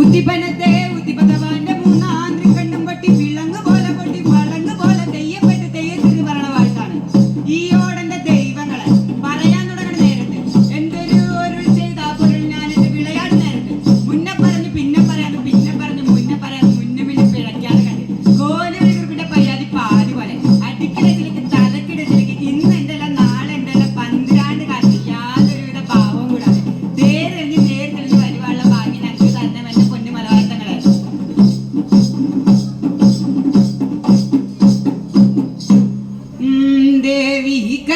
Tutti Benedetto.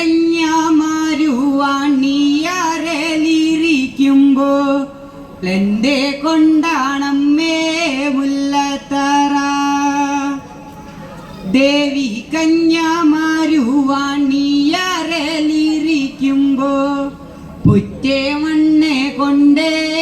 കന്യാമരുവാണിയാരലിരിക്കുമ്പോ എന്റെ കൊണ്ടാണമ്മേ മുല്ലത്തറ. ദേവി കന്യാമരുവാണിയാരലിരിക്കുമ്പോ പുറ്റേ മണ്ണെ കൊണ്ടേ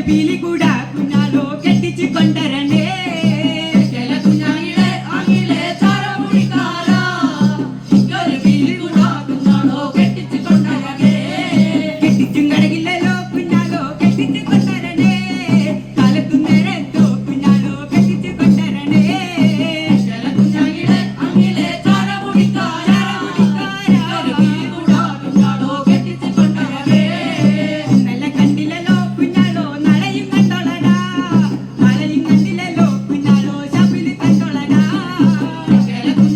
బీలి కూడా కున్నాలో గట్టించి కొండరనే Hallelujah.